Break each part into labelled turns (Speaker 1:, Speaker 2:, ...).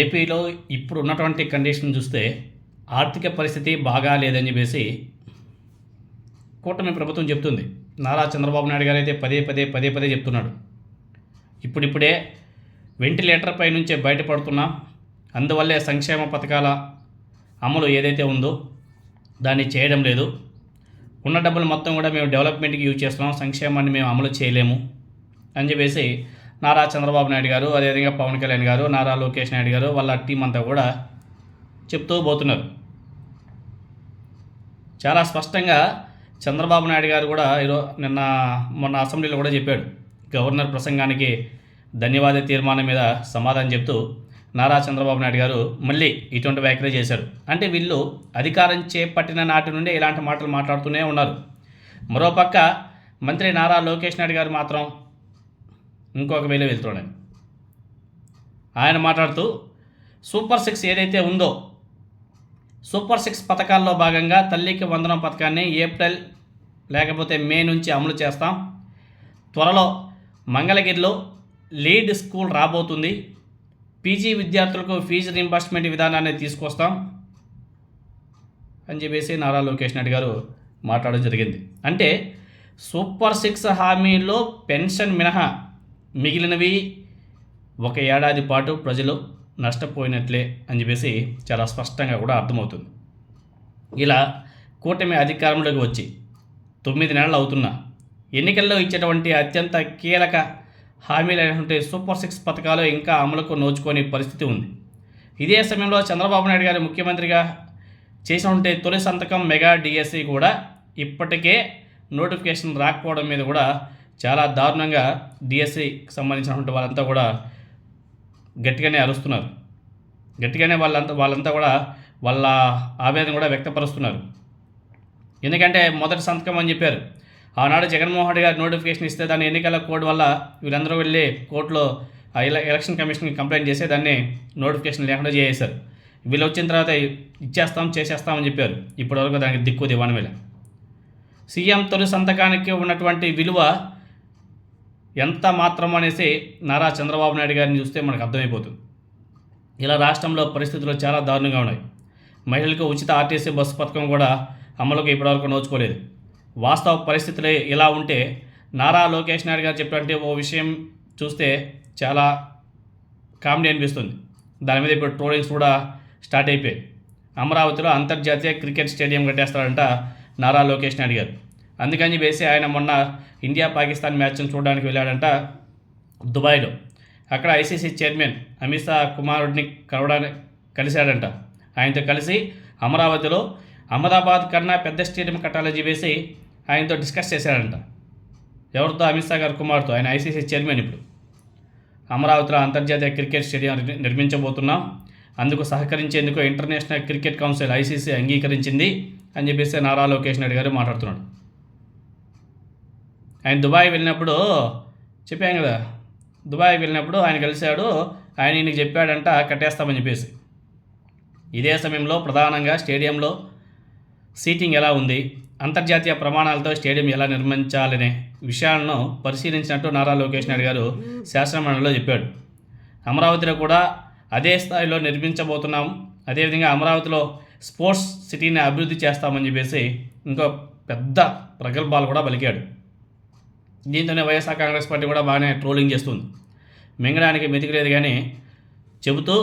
Speaker 1: ఏపీలో ఇప్పుడు ఉన్నటువంటి కండిషన్ చూస్తే ఆర్థిక పరిస్థితి బాగా లేదని చెప్పేసి కూటమి ప్రభుత్వం చెప్తుంది. నారా చంద్రబాబు నాయుడు గారు అయితే పదే పదే పదే పదే చెప్తున్నాడు. ఇప్పుడిప్పుడే వెంటిలేటర్పై నుంచే బయటపడుతున్నాం అందువల్లే సంక్షేమ పథకాల అమలు ఏదైతే ఉందో దాన్ని చేయడం లేదు. ఉన్న డబ్బులు మొత్తం కూడా మేము డెవలప్మెంట్కి యూజ్ చేస్తున్నాం సంక్షేమాన్ని మేము అమలు చేయలేము అని చెప్పేసి నారా చంద్రబాబు నాయుడు గారు అదేవిధంగా పవన్ కళ్యాణ్ గారు నారా లోకేష్ నాయుడు గారు వాళ్ళ టీం అంతా కూడా చెప్తూ పోతున్నారు. చాలా స్పష్టంగా చంద్రబాబు నాయుడు గారు కూడా ఈరో నిన్న మొన్న అసెంబ్లీలో కూడా చెప్పాడు. గవర్నర్ ప్రసంగానికి ధన్యవాద తీర్మానం మీద సమాధానం చెప్తూ నారా చంద్రబాబు నాయుడు గారు మళ్ళీ ఇటువంటి వ్యాఖ్యలు చేశారు. అంటే వీళ్ళు అధికారం చేపట్టిన నాటి నుండి ఇలాంటి మాటలు మాట్లాడుతూనే ఉన్నారు. మరోపక్క మంత్రి నారా లోకేష్ నాయుడు గారు మాత్రం ఇంకొక వేలో వెళ్తున్నాడు ఆయన. మాట్లాడుతూ సూపర్ సిక్స్ ఏదైతే ఉందో సూపర్ సిక్స్ పథకాల్లో భాగంగా తల్లికి వందనం పథకాన్ని ఏప్రిల్ లేకపోతే మే నుంచి అమలు చేస్తాం. త్వరలో మంగళగిరిలో లీడ్ స్కూల్ రాబోతుంది. పీజీ విద్యార్థులకు ఫీజు రీంబర్స్మెంట్ విధానాన్ని తీసుకొస్తాం. అని చెప్పేసి నారా లోకేష్ నాయుడు గారు మాట్లాడడం జరిగింది. అంటే సూపర్ సిక్స్ హామీలో పెన్షన్ మినహా మిగిలినవి ఒక ఏడాది పాటు ప్రజలు నష్టపోయినట్లే అని చెప్పేసి చాలా స్పష్టంగా కూడా అర్థమవుతుంది. ఇలా కూటమి అధికారంలోకి వచ్చి తొమ్మిది నెలలు అవుతున్నా ఎన్నికల్లో ఇచ్చేటువంటి అత్యంత కీలక హామీలైనటువంటి సూపర్ సిక్స్ పథకాలు ఇంకా అమలుకు నోచుకోని పరిస్థితి ఉంది. ఇదే సమయంలో చంద్రబాబు నాయుడు గారు ముఖ్యమంత్రిగా చేసినటువంటి తొలి సంతకం మెగా డిఎస్సి కూడా ఇప్పటికే నోటిఫికేషన్ రాకపోవడం మీద కూడా చాలా దారుణంగా డిఎస్సికి సంబంధించినటువంటి వాళ్ళంతా కూడా గట్టిగానే అరుస్తున్నారు. గట్టిగానే వాళ్ళంతా వాళ్ళంతా కూడా వాళ్ళ ఆవేదన కూడా వ్యక్తపరుస్తున్నారు. ఎందుకంటే మొదటి సంతకం అని చెప్పారు. ఆనాడు జగన్మోహన్ రెడ్డి గారు నోటిఫికేషన్ ఇస్తే దాన్ని ఎన్నికల కోడ్ వల్ల వీళ్ళందరూ వెళ్ళి కోర్టులో ఎలక్షన్ కమిషన్కి కంప్లైంట్ చేసి దాన్ని నోటిఫికేషన్ లేకుండా చేసేశారు. వీళ్ళు వచ్చిన తర్వాత ఇచ్చేస్తాం చేసేస్తామని చెప్పారు. ఇప్పటివరకు దానికి దిక్కు దివాణం సీఎం తొలి సంతకానికి ఉన్నటువంటి విలువ ఎంత మాత్రం అనేసి నారా చంద్రబాబు నాయుడు గారిని చూస్తే మనకు అర్థమైపోతుంది. ఇలా రాష్ట్రంలో పరిస్థితులు చాలా దారుణంగా ఉన్నాయి. మహిళలకు ఉచిత ఆర్టీసీ బస్సు పథకం కూడా అమలుకు ఇప్పటివరకు నోచుకోలేదు. వాస్తవ పరిస్థితులే ఇలా ఉంటే నారా లోకేష్ నాయుడు గారు చెప్పినట్టు ఓ విషయం చూస్తే చాలా కామెడీ అనిపిస్తుంది. దాని మీద ఇప్పుడు ట్రోలింగ్స్ కూడా స్టార్ట్ అయిపోయాయి. అమరావతిలో అంతర్జాతీయ క్రికెట్ స్టేడియం కట్టేస్తారంట నారా లోకేష్ నాయుడు గారు. అందుకని చెప్పేసి ఆయన మొన్న ఇండియా పాకిస్తాన్ మ్యాచ్ను చూడడానికి వెళ్ళాడంట దుబాయ్లో. అక్కడ ఐసీసీ చైర్మన్ అమిత్ షా కుమారుడిని కలవడానికి కలిశాడంట. ఆయనతో కలిసి అమరావతిలో అహ్మదాబాద్ కన్నా పెద్ద స్టేడియం కట్టాలని చెప్పేసి ఆయనతో డిస్కస్ చేశాడంట. ఎవరితో? అమిత్ షా గారి కుమార్తో ఆయన ఐసీసీ చైర్మన్ ఇప్పుడు. అమరావతిలో అంతర్జాతీయ క్రికెట్ స్టేడియం నిర్మించబోతున్నాం. అందుకు సహకరించేందుకు ఇంటర్నేషనల్ క్రికెట్ కౌన్సిల్ ఐసీసీ అంగీకరించింది అని చెప్పేసి నారా లోకేష్ నాయుడు గారు మాట్లాడుతున్నాడు. ఆయన దుబాయ్ వెళ్ళినప్పుడు చెప్పాను కదా దుబాయ్ వెళ్ళినప్పుడు ఆయన కలిశాడు ఆయన ఈయనకి చెప్పాడంట కట్టేస్తామని చెప్పేసి. ఇదే సమయంలో ప్రధానంగా స్టేడియంలో సీటింగ్ ఎలా ఉంది అంతర్జాతీయ ప్రమాణాలతో స్టేడియం ఎలా నిర్మించాలనే విషయాలను పరిశీలించినట్టు నారా లోకేష్ నాయుడు గారు శాసనమండలిలో చెప్పాడు. అమరావతిలో కూడా అదే స్థాయిలో నిర్మించబోతున్నాం అదేవిధంగా అమరావతిలో స్పోర్ట్స్ సిటీని అభివృద్ధి చేస్తామని చెప్పేసి ఇంకో పెద్ద ప్రగల్భాలు కూడా పలికాడు. దీంతోనే వైఎస్ఆర్ కాంగ్రెస్ పార్టీ కూడా బాగానే ట్రోలింగ్ చేస్తుంది. మింగడానికి మెతికలేదు కానీ చెబుతూ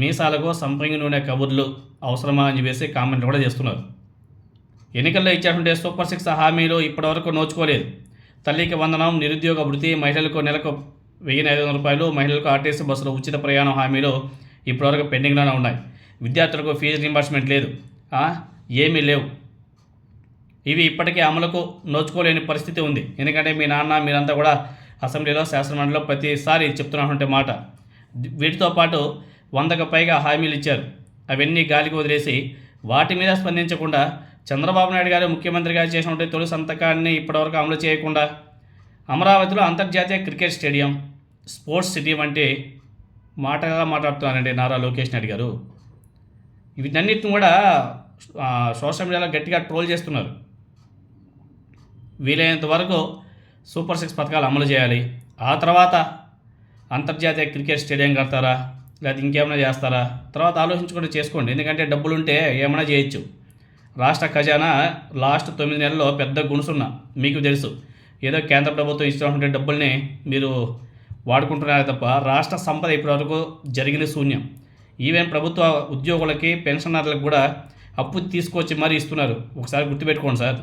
Speaker 1: మీసాలకు సంపంగి నూనె కబుర్లు అవసరమా అని చెప్పేసి కామెంట్లు కూడా చేస్తున్నారు. ఎన్నికల్లో ఇచ్చేటువంటి సూపర్ సిక్స్ హామీలు ఇప్పటివరకు నోచుకోలేదు. తల్లికి వందనం నిరుద్యోగ వృత్తి మహిళలకు నెలకు వెయ్యి ఐదు వందల రూపాయలు మహిళలకు ఆర్టీసీ బస్సులో ఉచిత ప్రయాణం హామీలు ఇప్పటివరకు పెండింగ్లోనే ఉన్నాయి. విద్యార్థులకు ఫీజు రీంబర్స్మెంట్ లేదు. ఏమీ లేవు. ఇవి ఇప్పటికే అమలుకు నోచుకోలేని పరిస్థితి ఉంది. ఎందుకంటే మీ నాన్న మీరంతా కూడా అసెంబ్లీలో శాసనమండలిలో ప్రతిసారి చెప్తున్నటువంటి మాట. వీటితో పాటు వందకు పైగా హామీలు ఇచ్చారు. అవన్నీ గాలికి వదిలేసి వాటి మీద స్పందించకుండా చంద్రబాబు నాయుడు గారు ముఖ్యమంత్రిగా చేసినటువంటి తొలి సంతకాన్ని ఇప్పటివరకు అమలు చేయకుండా అమరావతిలో అంతర్జాతీయ క్రికెట్ స్టేడియం స్పోర్ట్స్ సిటీ వంటి మాటగా మాట్లాడుతున్నారండి నారా లోకేష్ నాయుడు గారు. వీటన్నిటిని కూడా సోషల్ మీడియాలో గట్టిగా ట్రోల్ చేస్తున్నారు. వీలైనంత వరకు సూపర్ సిక్స్ పథకాలు అమలు చేయాలి. ఆ తర్వాత అంతర్జాతీయ క్రికెట్ స్టేడియం కడతారా? లేకపోతే ఇంకేమైనా చేస్తారా? తర్వాత ఆలోచించుకుంటే చేసుకోండి. ఎందుకంటే డబ్బులు ఉంటే ఏమైనా చేయొచ్చు. రాష్ట్ర ఖజానా లాస్ట్ తొమ్మిది నెలల్లో పెద్ద గుణసున్న. మీకు తెలుసు. ఏదో కేంద్ర ప్రభుత్వం ఇచ్చినటువంటి డబ్బుల్ని మీరు వాడుకుంటున్నారు తప్ప రాష్ట్ర సంపద ఇప్పటివరకు జరిగిన శూన్యం. ఈవెన్ ప్రభుత్వ ఉద్యోగులకి పెన్షనర్లకు కూడా అప్పు తీసుకొచ్చి మరీ ఇస్తున్నారు. ఒకసారి గుర్తుపెట్టుకోండి సార్.